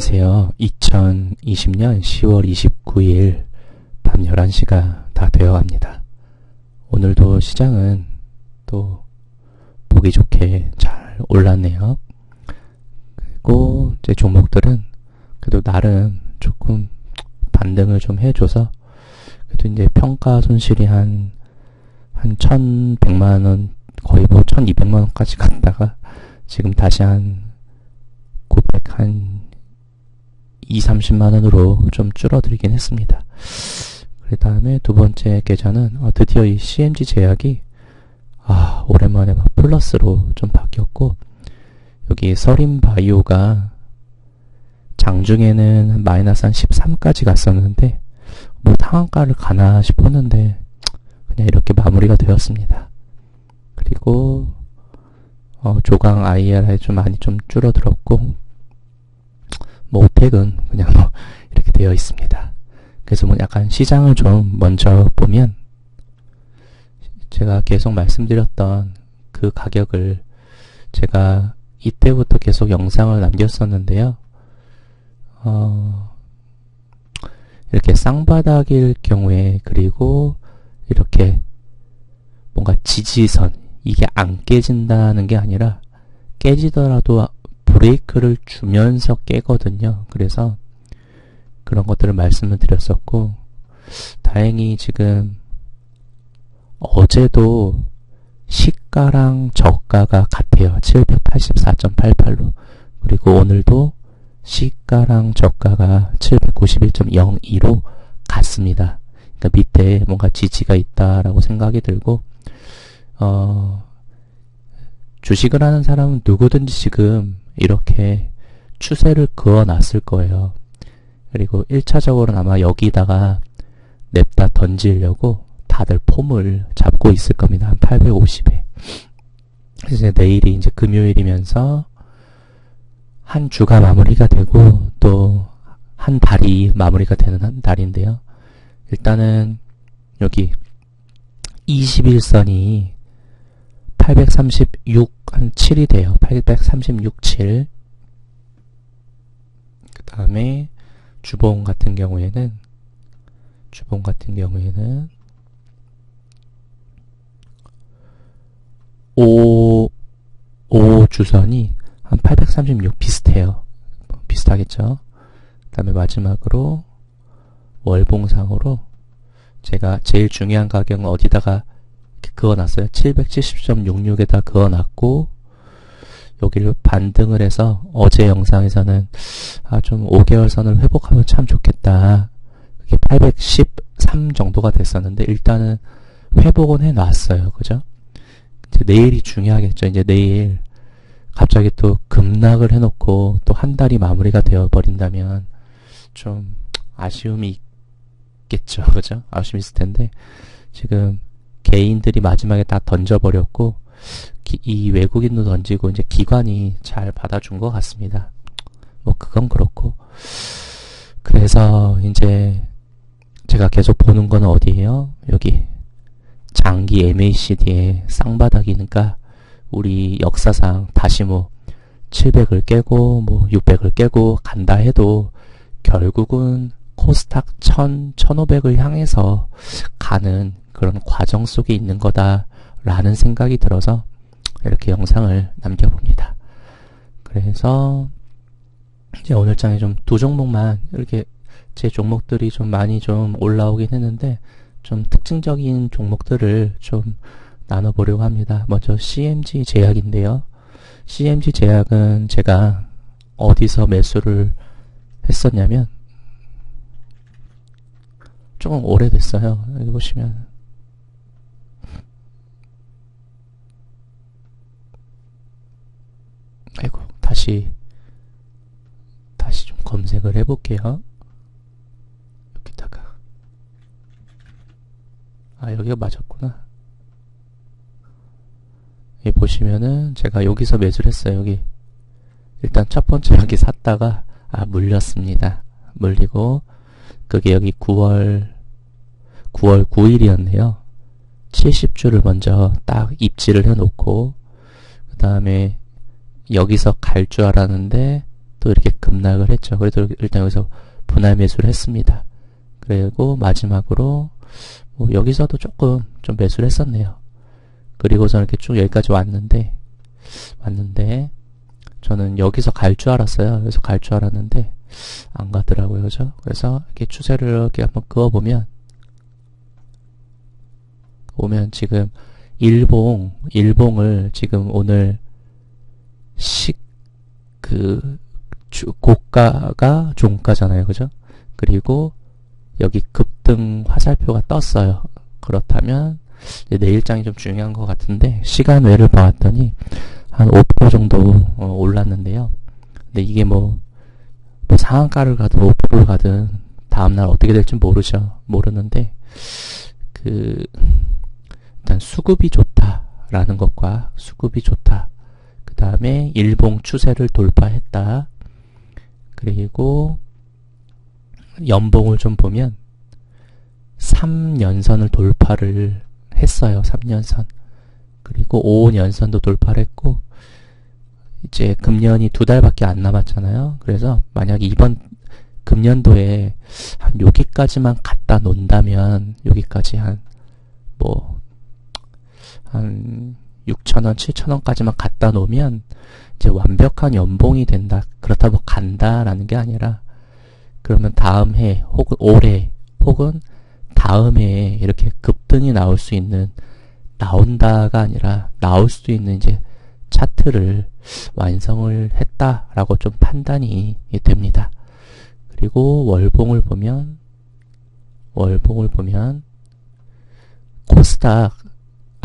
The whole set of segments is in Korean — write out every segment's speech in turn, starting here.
안녕하세요. 2020년 10월 29일 밤 11시가 다 되어 갑니다. 오늘도 시장은 또 보기 좋게 잘 올랐네요. 그리고 제 종목들은 그래도 나름 조금 반등을 좀 해줘서 그래도 이제 평가 손실이 한, 한 1100만원, 거의 뭐 1200만원까지 갔다가 지금 다시 한 900, 한 2, 30만원으로 좀 줄어들긴 했습니다. 그 다음에 두 번째 계좌는 어, 드디어 이 CMG 제약이 아, 오랜만에 막 플러스로 좀 바뀌었고 여기 서린 바이오가 장중에는 마이너스 한 13까지 갔었는데 뭐 상한가를 가나 싶었는데 그냥 이렇게 마무리가 되었습니다. 그리고 어, 조강 IRI 좀 많이 좀 줄어들었고 뭐 오펙은 그냥 뭐 이렇게 되어 있습니다. 그래서 뭐 약간 시장을 좀 먼저 보면 제가 계속 말씀드렸던 그 가격을 제가 이때부터 계속 영상을 남겼었는데요. 어, 이렇게 쌍바닥일 경우에 그리고 이렇게 뭔가 지지선 이게 안 깨진다는 게 아니라 깨지더라도 브레이크를 주면서 깨거든요. 그래서 그런 것들을 말씀을 드렸었고 다행히 지금 어제도 시가랑 저가가 같아요. 784.88로. 그리고 오늘도 시가랑 저가가 791.02로 같습니다. 그러니까 밑에 뭔가 지지가 있다라고 생각이 들고, 어, 주식을 하는 사람은 누구든지 지금 이렇게 추세를 그어 놨을 거예요. 그리고 1차적으로는 아마 여기다가 냅다 던지려고 다들 폼을 잡고 있을 겁니다. 한 850에. 이제 내일이 이제 금요일이면서 한 주가 마무리가 되고 또 한 달이 마무리가 되는 한 달인데요. 일단은 여기 21선이 836, 한 7이 돼요. 836, 7. 그 다음에 주봉 같은 경우에는 주봉 같은 경우에는 5, 5 주선이 한 836 비슷해요. 뭐 비슷하겠죠? 그 다음에 마지막으로 월봉상으로 제가 제일 중요한 가격은 어디다가 그어놨어요. 770.66에다 그어놨고 여기를 반등을 해서 어제 영상에서는 아 좀 5개월 선을 회복하면 참 좋겠다. 그게 813 정도가 됐었는데 일단은 회복은 해놨어요. 그죠? 이제 내일이 중요하겠죠. 이제 내일 갑자기 또 급락을 해놓고 또 한 달이 마무리가 되어 버린다면 좀 아쉬움이 있겠죠. 그죠? 아쉬움이 있을 텐데 지금 개인들이 마지막에 다 던져버렸고 기, 이 외국인도 던지고 이제 기관이 잘 받아준 것 같습니다. 뭐 그건 그렇고 그래서 이제 제가 계속 보는 건 어디예요? 여기 장기 MACD의 쌍바닥이니까 우리 역사상 다시 뭐 700을 깨고 뭐 600을 깨고 간다 해도 결국은 코스닥 1000, 1500을 향해서 가는 그런 과정 속에 있는 거다라는 생각이 들어서 이렇게 영상을 남겨봅니다. 그래서 이제 오늘 장에 좀 두 종목만 이렇게 제 종목들이 좀 많이 좀 올라오긴 했는데 좀 특징적인 종목들을 좀 나눠보려고 합니다. 먼저 CMG 제약인데요. CMG 제약은 제가 어디서 매수를 했었냐면 조금 오래됐어요. 여기 보시면 아이고 다시 다시 좀 검색을 해볼게요. 여기다가 아 여기가 맞았구나. 여기 보시면은 제가 여기서 매수를 했어요. 여기 일단 첫 번째 여기 샀다가 아 물렸습니다. 물리고 그게 여기 9월 9월 9일이었네요. 70주를 먼저 딱 입지를 해놓고 그 다음에 여기서 갈 줄 알았는데 또또 이렇게 급락을 했죠. 그래도 일단 여기서 분할 매수를 했습니다. 그리고 마지막으로 뭐 여기서도 조금 좀 매수를 했었네요. 그리고서 이렇게 쭉 여기까지 왔는데 왔는데 저는 여기서 갈 줄 알았어요. 여기서 갈 줄 알았는데 안 가더라고요. 그죠? 그래서 이렇게 추세를 이렇게 한번 그어 보면 보면 지금 일봉 일봉을 지금 오늘 식그 고가가 종가잖아요. 그죠? 그리고 여기 급등 화살표가 떴어요. 그렇다면 내일장이 좀 중요한 것 같은데 시간 외를 보았더니 한 5% 정도 어, 올랐는데요. 근데 이게 뭐, 뭐 상한가를 가든 5%를 가든 다음날 어떻게 될지 모르죠. 모르는데 그 일단 수급이 좋다라는 것과 수급이 좋다. 그 다음에 일봉 추세를 돌파했다. 그리고 연봉을 좀 보면 3년선을 돌파를 했어요. 3년선. 그리고 5년선도 돌파를 했고 이제 금년이 두 달밖에 안 남았잖아요. 그래서 만약에 이번 금년도에 한 여기까지만 갖다 놓는다면 여기까지 한 뭐한 6천원, 7천원까지만 갖다 놓으면 이제 완벽한 연봉이 된다. 그렇다고 간다라는 게 아니라 그러면 다음 해 혹은 올해 혹은 다음 해에 이렇게 급등이 나올 수 있는 나온다가 아니라 나올 수도 있는 이제 차트를 완성을 했다라고 좀 판단이 됩니다. 그리고 월봉을 보면 월봉을 보면 코스닥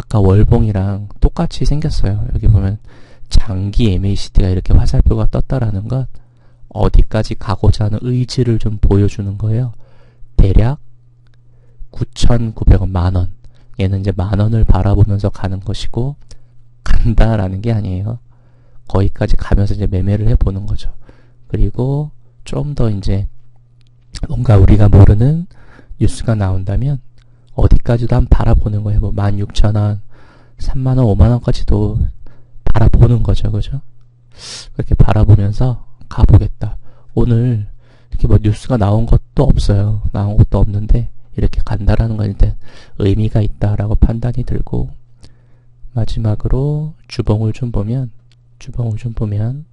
아까 월봉이랑 똑같이 생겼어요. 여기 보면 장기 MACD가 이렇게 화살표가 떴다라는 것 어디까지 가고자 하는 의지를 좀 보여주는 거예요. 대략 9,900원 만원. 얘는 이제 만원을 바라보면서 가는 것이고, 간다라는 게 아니에요. 거기까지 가면서 이제 매매를 해보는 거죠. 그리고 좀 더 이제 뭔가 우리가 모르는 뉴스가 나온다면 어디까지도 한 바라보는 거예요. 뭐 16,000원, 3만원, 5만원까지도 바라보는 거죠. 그죠? 그렇게 바라보면서 가보겠다. 오늘 이렇게 뭐 뉴스가 나온 것도 없어요. 나온 것도 없는데 이렇게 간다라는 건 일단 의미가 있다라고 판단이 들고 마지막으로 주봉을 좀 보면 주봉을 좀 보면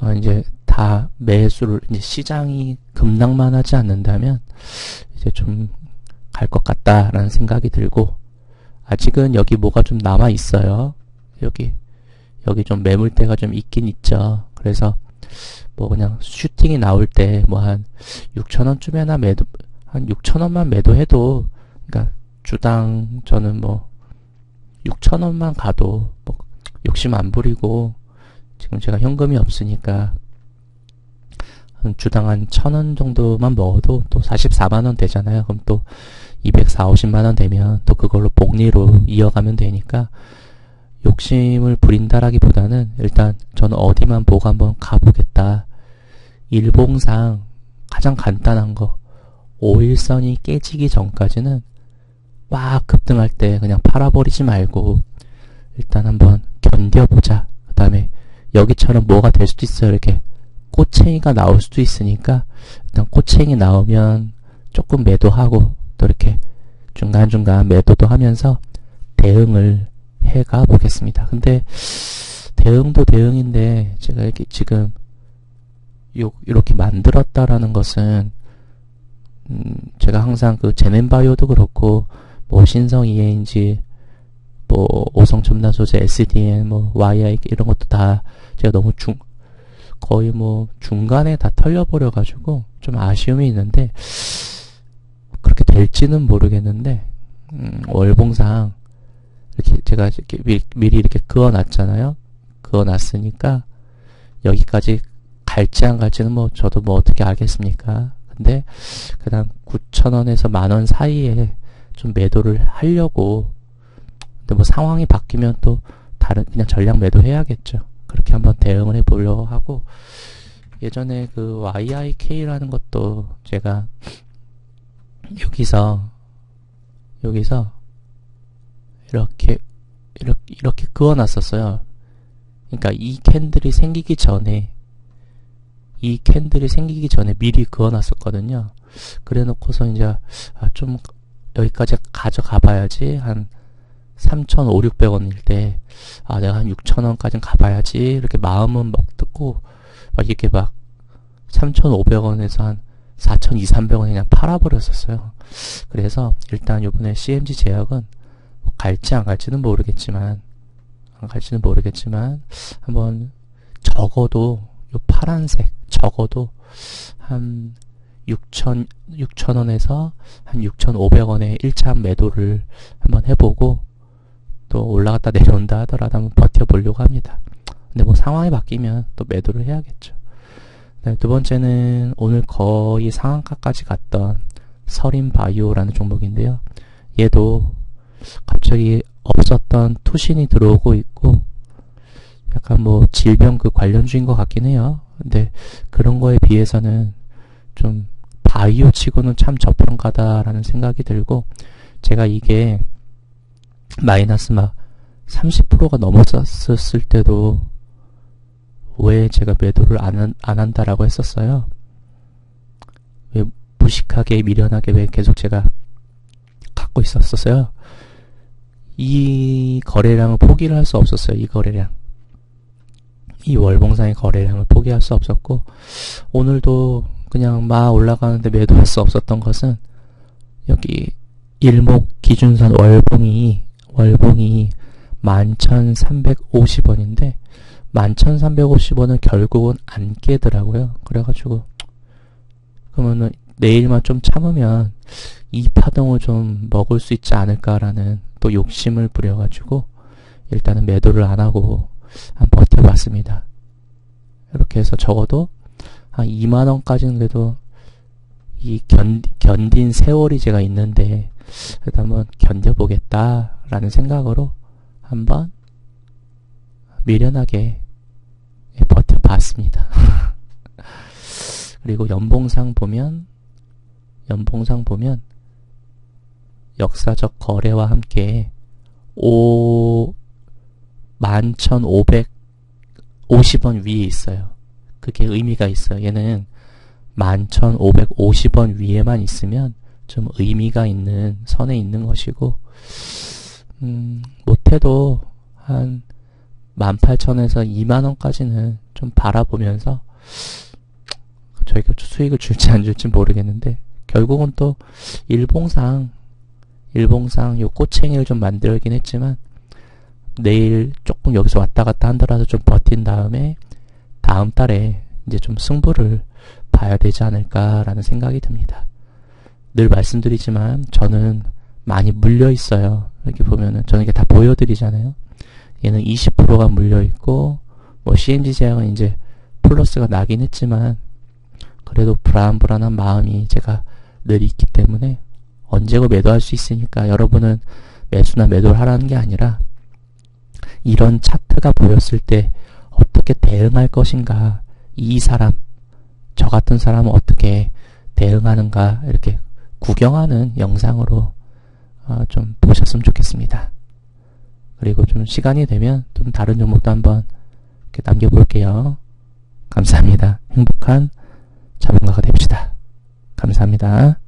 어, 이제 다 매수를 이제 시장이 급락만 하지 않는다면 이제 좀 갈 것 같다라는 생각이 들고 아직은 여기 뭐가 좀 남아 있어요. 여기 여기 좀 매물대가 좀 있긴 있죠. 그래서 뭐 그냥 슈팅이 나올 때 뭐 한 6천 원쯤에나 매도 한 6천 원만 매도해도 그러니까 주당 저는 뭐 6천 원만 가도 뭐 욕심 안 부리고 지금 제가 현금이 없으니까 한 주당 한 천 원 정도만 먹어도 또 44만 원 되잖아요. 그럼 또 240, 50만 원 되면 또 그걸로 복리로 이어가면 되니까 욕심을 부린다라기보다는 일단 저는 어디만 보고 한번 가보겠다. 일봉상 가장 간단한 거 5일선이 깨지기 전까지는 막 급등할 때 그냥 팔아버리지 말고 일단 한번 견뎌보자. 그 다음에 여기처럼 뭐가 될 수도 있어요. 이렇게 꼬챙이가 나올 수도 있으니까 일단 꼬챙이 나오면 조금 매도하고 또 이렇게 중간중간 매도도 하면서 대응을 해가 보겠습니다. 근데 대응도 대응인데 제가 이렇게 지금 요, 이렇게 만들었다라는 것은 음, 제가 항상 그 제넨바이오도 그렇고 뭐 신성 ENG 뭐 오성 첨단 소재 SDN 뭐 YI 이런 것도 다 제가 너무 중 거의 뭐 중간에 다 털려버려 가지고 좀 아쉬움이 있는데 그렇게 될지는 모르겠는데 음, 월봉상 이렇게 제가 이렇게 미, 미리 이렇게 그어놨잖아요. 그어놨으니까 여기까지 갈지 안 갈지는 뭐 저도 뭐 어떻게 알겠습니까? 근데 그냥 9천원에서 만 원 사이에 좀 매도를 하려고 근데 뭐 상황이 바뀌면 또 다른 그냥 전략 매도 해야겠죠. 그렇게 한번 대응을 해 보려고 하고 예전에 그 YIK라는 것도 제가 여기서 여기서 이렇게 이렇게 이렇게 그어놨었어요. 그러니까 이 캔들이 생기기 전에 이 캔들이 생기기 전에 미리 그어놨었거든요. 그래 놓고서 이제 아, 좀 여기까지 가져가 봐야지 한 3,500, 600원일 때, 아, 내가 한 6,000원까진 가봐야지. 이렇게 마음은 막 듣고, 막 이렇게 막 3,500원에서 한 4,200, 300원 그냥 팔아버렸었어요. 그래서 일단 요번에 CMG 제약은 뭐 갈지 안 갈지는 모르겠지만, 안 갈지는 모르겠지만, 한번 적어도 요 파란색, 적어도 한 6천, 6천원에서 한 6,500원의 1차 매도를 한번 해보고, 또 올라갔다 내려온다 하더라도 한번 버텨보려고 합니다. 근데 뭐 상황이 바뀌면 또 매도를 해야겠죠. 네, 두 번째는 오늘 거의 상한가까지 갔던 서린 바이오라는 종목인데요. 얘도 갑자기 없었던 투신이 들어오고 있고, 약간 뭐 질병 그 관련주인 것 같긴 해요. 근데 그런 거에 비해서는 좀 바이오 치고는 참 저평가다라는 생각이 들고, 제가 이게 마이너스 막 30%가 넘었었을 때도 왜 제가 매도를 안, 한, 안 한다라고 했었어요. 왜 무식하게 미련하게 왜 계속 제가 갖고 있었었어요. 이 거래량을 포기를 할 수 없었어요. 이 거래량. 이 월봉상의 거래량을 포기할 수 없었고 오늘도 그냥 막 올라가는데 매도할 수 없었던 것은 여기 일목 기준선 월봉이 월봉이 11,350원인데 11,350원은 결국은 안 깨더라고요. 그래가지고 그러면은 내일만 좀 참으면 이 파동을 좀 먹을 수 있지 않을까라는 또 욕심을 부려가지고 일단은 매도를 안 하고 한 버텨봤습니다. 이렇게 해서 적어도 한 2만원까지는 그래도 이 견, 견딘 세월이 제가 있는데 그래도 한번 견뎌보겠다 라는 생각으로 한번 미련하게 버텨봤습니다. 그리고 연봉상 보면 연봉상 보면 역사적 거래와 함께 5 11,550원 위에 있어요. 그게 의미가 있어요. 얘는 11,550원 위에만 있으면 좀 의미가 있는 선에 있는 것이고, 음, 못해도 한 18,000에서 2만원까지는 좀 바라보면서 저희가 수익을 줄지 안 줄지 모르겠는데, 결국은 또 일봉상, 일봉상 요 꼬챙이를 좀 만들긴 했지만, 내일 조금 여기서 왔다 갔다 한더라도 좀 버틴 다음에, 다음 달에 이제 좀 승부를 봐야 되지 않을까라는 생각이 듭니다. 늘 말씀드리지만 저는 많이 물려 있어요. 이렇게 보면은 저는 이게 다 보여드리잖아요. 얘는 20%가 물려 있고 뭐 CMG 제약은 이제 플러스가 나긴 했지만 그래도 불안불안한 마음이 제가 늘 있기 때문에 언제고 매도할 수 있으니까 여러분은 매수나 매도를 하라는 게 아니라 이런 차트가 보였을 때 어떻게 대응할 것인가 이 사람 저 같은 사람은 어떻게 대응하는가 이렇게 구경하는 영상으로 어, 좀 보셨으면 좋겠습니다. 그리고 좀 시간이 되면 좀 다른 종목도 한번 남겨볼게요. 감사합니다. 행복한 자본가가 됩시다. 감사합니다.